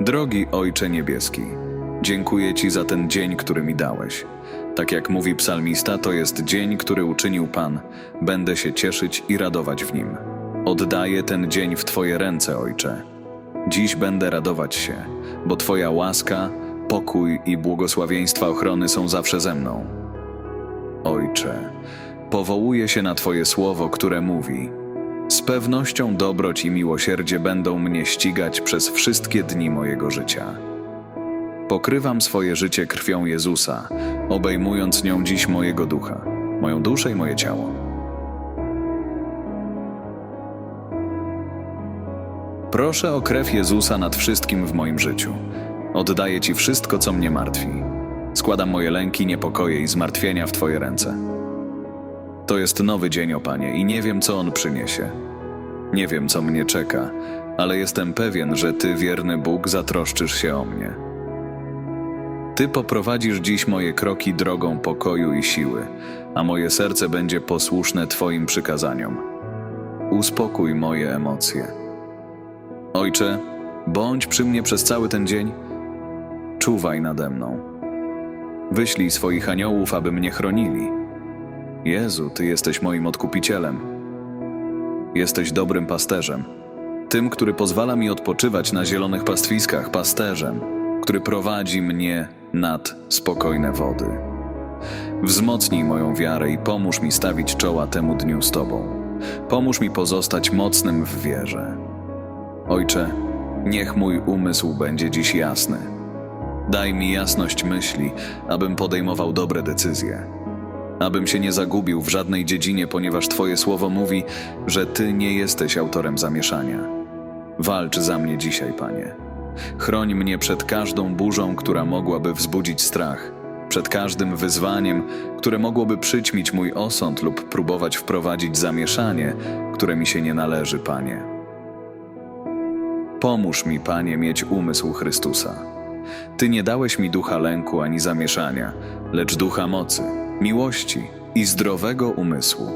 Drogi Ojcze Niebieski, dziękuję Ci za ten dzień, który mi dałeś. Tak jak mówi psalmista, to jest dzień, który uczynił Pan. Będę się cieszyć i radować w nim. Oddaję ten dzień w Twoje ręce, Ojcze. Dziś będę radować się, bo Twoja łaska, pokój i błogosławieństwa ochrony są zawsze ze mną. Ojcze, powołuję się na Twoje słowo, które mówi: Z pewnością dobroć i miłosierdzie będą mnie ścigać przez wszystkie dni mojego życia. Pokrywam swoje życie krwią Jezusa, obejmując nią dziś mojego ducha, moją duszę i moje ciało. Proszę o krew Jezusa nad wszystkim w moim życiu. Oddaję Ci wszystko, co mnie martwi. Składam moje lęki, niepokoje i zmartwienia w Twoje ręce. To jest nowy dzień, o Panie, i nie wiem, co on przyniesie. Nie wiem, co mnie czeka, ale jestem pewien, że Ty, wierny Bóg, zatroszczysz się o mnie. Ty poprowadzisz dziś moje kroki drogą pokoju i siły, a moje serce będzie posłuszne Twoim przykazaniom. Uspokój moje emocje. Ojcze, bądź przy mnie przez cały ten dzień, czuwaj nade mną. Wyślij swoich aniołów, aby mnie chronili. Jezu, Ty jesteś moim odkupicielem. Jesteś dobrym pasterzem, tym, który pozwala mi odpoczywać na zielonych pastwiskach, pasterzem, który prowadzi mnie nad spokojne wody. Wzmocnij moją wiarę i pomóż mi stawić czoła temu dniu z Tobą. Pomóż mi pozostać mocnym w wierze. Ojcze, niech mój umysł będzie dziś jasny. Daj mi jasność myśli, abym podejmował dobre decyzje. Abym się nie zagubił w żadnej dziedzinie, ponieważ Twoje słowo mówi, że Ty nie jesteś autorem zamieszania. Walcz za mnie dzisiaj, Panie. Chroń mnie przed każdą burzą, która mogłaby wzbudzić strach, przed każdym wyzwaniem, które mogłoby przyćmić mój osąd lub próbować wprowadzić zamieszanie, które mi się nie należy, Panie. Pomóż mi, Panie, mieć umysł Chrystusa. Ty nie dałeś mi ducha lęku ani zamieszania, lecz ducha mocy, miłości i zdrowego umysłu.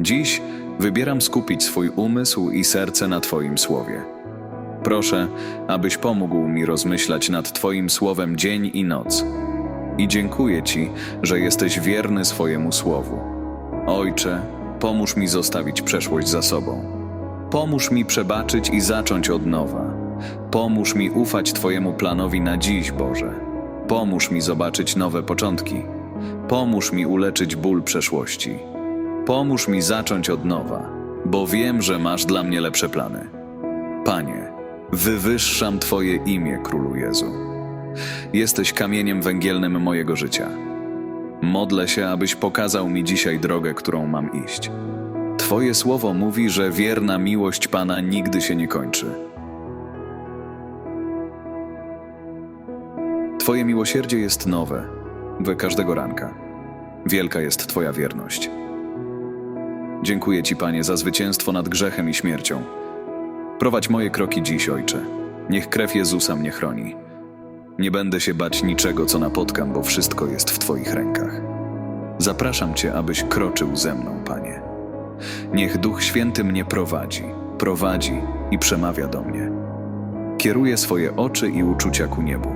Dziś wybieram skupić swój umysł i serce na Twoim słowie. Proszę, abyś pomógł mi rozmyślać nad Twoim słowem dzień i noc. I dziękuję Ci, że jesteś wierny swojemu słowu. Ojcze, pomóż mi zostawić przeszłość za sobą. Pomóż mi przebaczyć i zacząć od nowa. Pomóż mi ufać Twojemu planowi na dziś, Boże. Pomóż mi zobaczyć nowe początki. Pomóż mi uleczyć ból przeszłości. Pomóż mi zacząć od nowa, bo wiem, że masz dla mnie lepsze plany. Panie, wywyższam Twoje imię, Królu Jezu. Jesteś kamieniem węgielnym mojego życia. Modlę się, abyś pokazał mi dzisiaj drogę, którą mam iść. Twoje słowo mówi, że wierna miłość Pana nigdy się nie kończy. Twoje miłosierdzie jest nowe, we każdego ranka. Wielka jest Twoja wierność. Dziękuję Ci, Panie, za zwycięstwo nad grzechem i śmiercią. Prowadź moje kroki dziś, Ojcze. Niech krew Jezusa mnie chroni. Nie będę się bać niczego, co napotkam, bo wszystko jest w Twoich rękach. Zapraszam Cię, abyś kroczył ze mną, Panie. Niech Duch Święty mnie prowadzi, prowadzi i przemawia do mnie. Kieruję swoje oczy i uczucia ku niebu.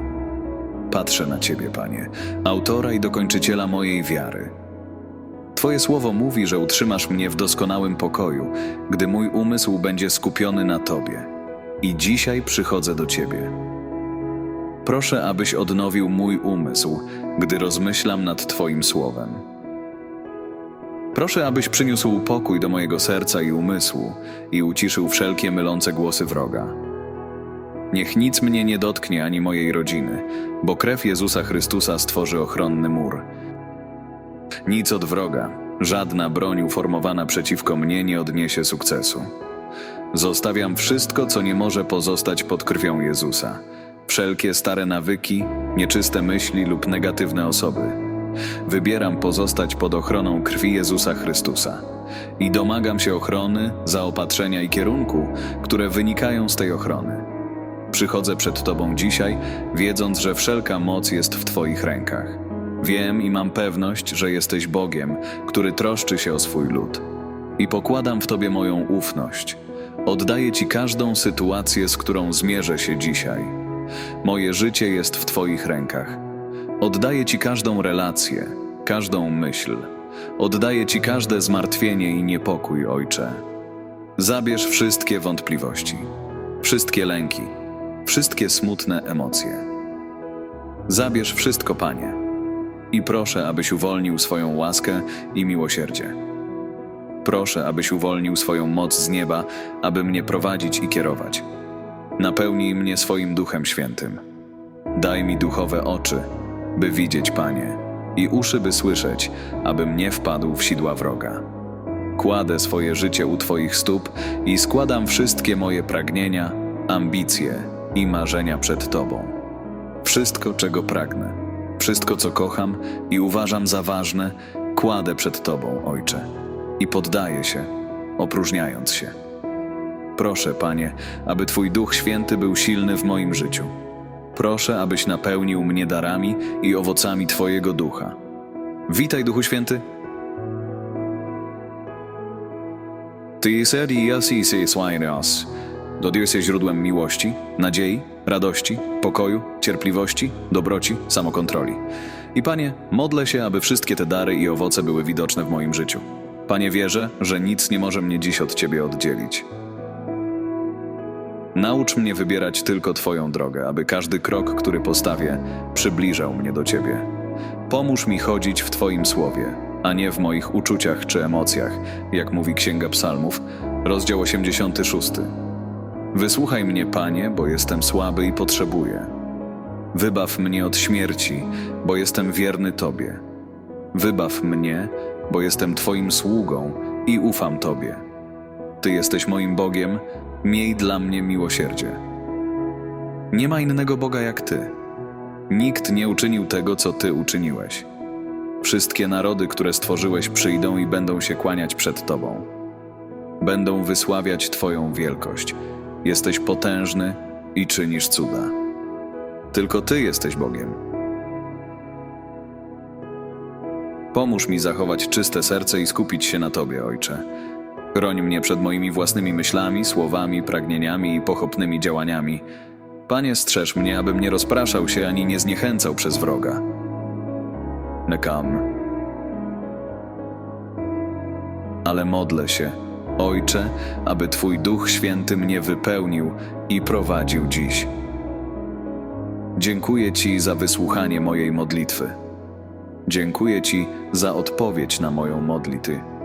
Patrzę na Ciebie, Panie, autora i dokończyciela mojej wiary. Twoje słowo mówi, że utrzymasz mnie w doskonałym pokoju, gdy mój umysł będzie skupiony na Tobie. I dzisiaj przychodzę do Ciebie. Proszę, abyś odnowił mój umysł, gdy rozmyślam nad Twoim słowem. Proszę, abyś przyniósł pokój do mojego serca i umysłu i uciszył wszelkie mylące głosy wroga. Niech nic mnie nie dotknie ani mojej rodziny, bo krew Jezusa Chrystusa stworzy ochronny mur. Nic od wroga, żadna broń uformowana przeciwko mnie nie odniesie sukcesu. Zostawiam wszystko, co nie może pozostać pod krwią Jezusa. Wszelkie stare nawyki, nieczyste myśli lub negatywne osoby. Wybieram pozostać pod ochroną krwi Jezusa Chrystusa i domagam się ochrony, zaopatrzenia i kierunku, które wynikają z tej ochrony. Przychodzę przed Tobą dzisiaj, wiedząc, że wszelka moc jest w Twoich rękach. Wiem i mam pewność, że jesteś Bogiem, który troszczy się o swój lud. I pokładam w Tobie moją ufność. Oddaję Ci każdą sytuację, z którą zmierzę się dzisiaj. Moje życie jest w Twoich rękach. Oddaję Ci każdą relację, każdą myśl. Oddaję Ci każde zmartwienie i niepokój, Ojcze. Zabierz wszystkie wątpliwości, wszystkie lęki, wszystkie smutne emocje. Zabierz wszystko, Panie, i proszę, abyś uwolnił swoją łaskę i miłosierdzie. Proszę, abyś uwolnił swoją moc z nieba, aby mnie prowadzić i kierować. Napełnij mnie swoim Duchem Świętym. Daj mi duchowe oczy, by widzieć, Panie, i uszy, by słyszeć, abym nie wpadł w sidła wroga. Kładę swoje życie u Twoich stóp i składam wszystkie moje pragnienia, ambicje i marzenia przed Tobą. Wszystko, czego pragnę, wszystko, co kocham i uważam za ważne, kładę przed Tobą, Ojcze, i poddaję się, opróżniając się. Proszę, Panie, aby Twój Duch Święty był silny w moim życiu. Proszę, abyś napełnił mnie darami i owocami Twojego Ducha. Witaj, Duchu Święty. Ty jesteś Swainos. Do jesteś źródłem miłości, nadziei, radości, pokoju, cierpliwości, dobroci, samokontroli. I Panie, modlę się, aby wszystkie te dary i owoce były widoczne w moim życiu. Panie, wierzę, że nic nie może mnie dziś od Ciebie oddzielić. Naucz mnie wybierać tylko Twoją drogę, aby każdy krok, który postawię, przybliżał mnie do Ciebie. Pomóż mi chodzić w Twoim słowie, a nie w moich uczuciach czy emocjach, jak mówi Księga Psalmów, rozdział 86. Wysłuchaj mnie, Panie, bo jestem słaby i potrzebuję. Wybaw mnie od śmierci, bo jestem wierny Tobie. Wybaw mnie, bo jestem Twoim sługą i ufam Tobie. Ty jesteś moim Bogiem, miej dla mnie miłosierdzie. Nie ma innego Boga jak Ty. Nikt nie uczynił tego, co Ty uczyniłeś. Wszystkie narody, które stworzyłeś, przyjdą i będą się kłaniać przed Tobą. Będą wysławiać Twoją wielkość. Jesteś potężny i czynisz cuda. Tylko Ty jesteś Bogiem. Pomóż mi zachować czyste serce i skupić się na Tobie, Ojcze. Chroń mnie przed moimi własnymi myślami, słowami, pragnieniami i pochopnymi działaniami. Panie, strzeż mnie, abym nie rozpraszał się ani nie zniechęcał przez wroga. Nekam. Ale modlę się, Ojcze, aby Twój Duch Święty mnie wypełnił i prowadził dziś. Dziękuję Ci za wysłuchanie mojej modlitwy. Dziękuję Ci za odpowiedź na moją modlitwę.